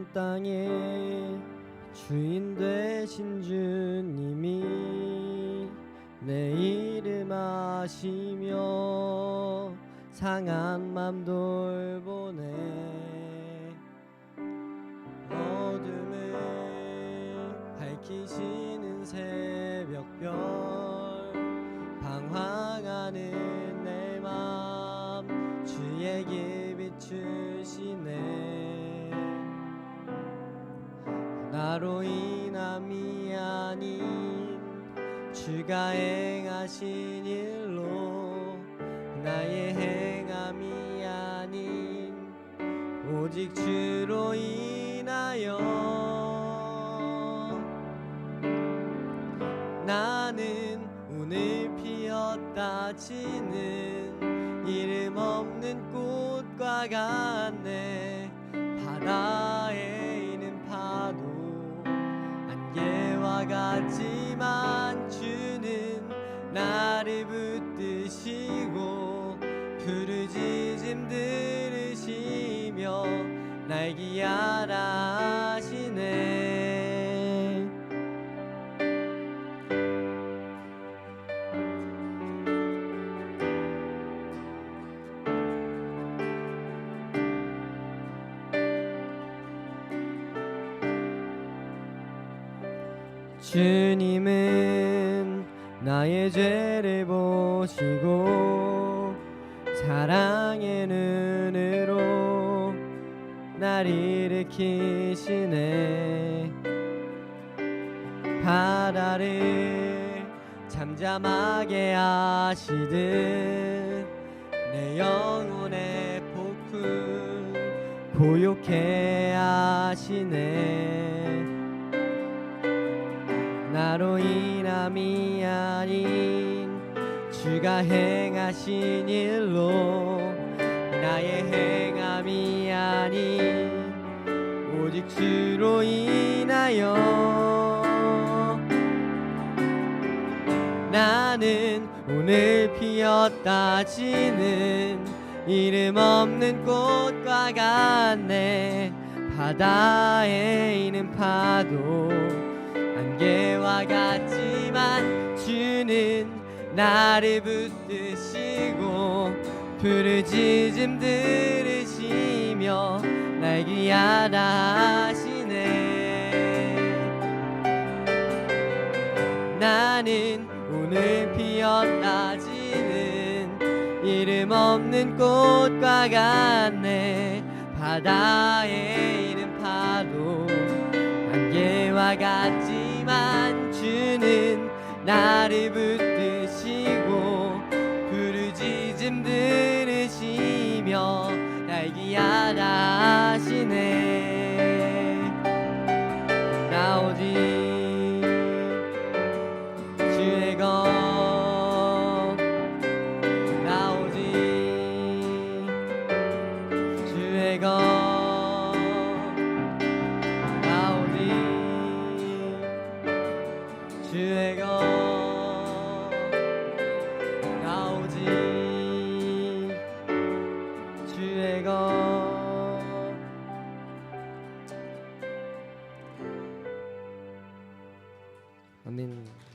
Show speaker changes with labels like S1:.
S1: 온 땅의 주인 되신 주님이 내 이름 아시며 상한 맘 돌보네. 어둠을 밝히시는 새벽별 방황하는 나로 인함이 아닌 주가 행하신 일로 나의 행함이 아닌 오직 주로 인하여 나는 오늘 피었다 지는 이름 없는 꽃과 같네. 바다 같지만 주는 나를 붙드시고 부르짖음 들으시며 날 기하라 주님은 나의 죄를 보시고 사랑의 눈으로 날 일으키시네. 바다를 잠잠하게 하시듯 내 영혼의 폭풍 고요케 하시네 나로 인함이 아닌 주가 행하신 일로 나의 행함이 아닌 오직 주로 인하여 나는 오늘 피었다 지는 이름 없는 꽃과 같네 바다에 있는 파도 안개와 같지만 주는 나를 붙드시고 부르짖음 들으시며 날 귀하다 하시네. 나는 오늘 피었다 지는 이름 없는 꽃과 같네. 바다에 있는 파도 안개와 같지만 주는 나를 붙드시고 부르짖음 들으시며 날 기하다 하시네 아멘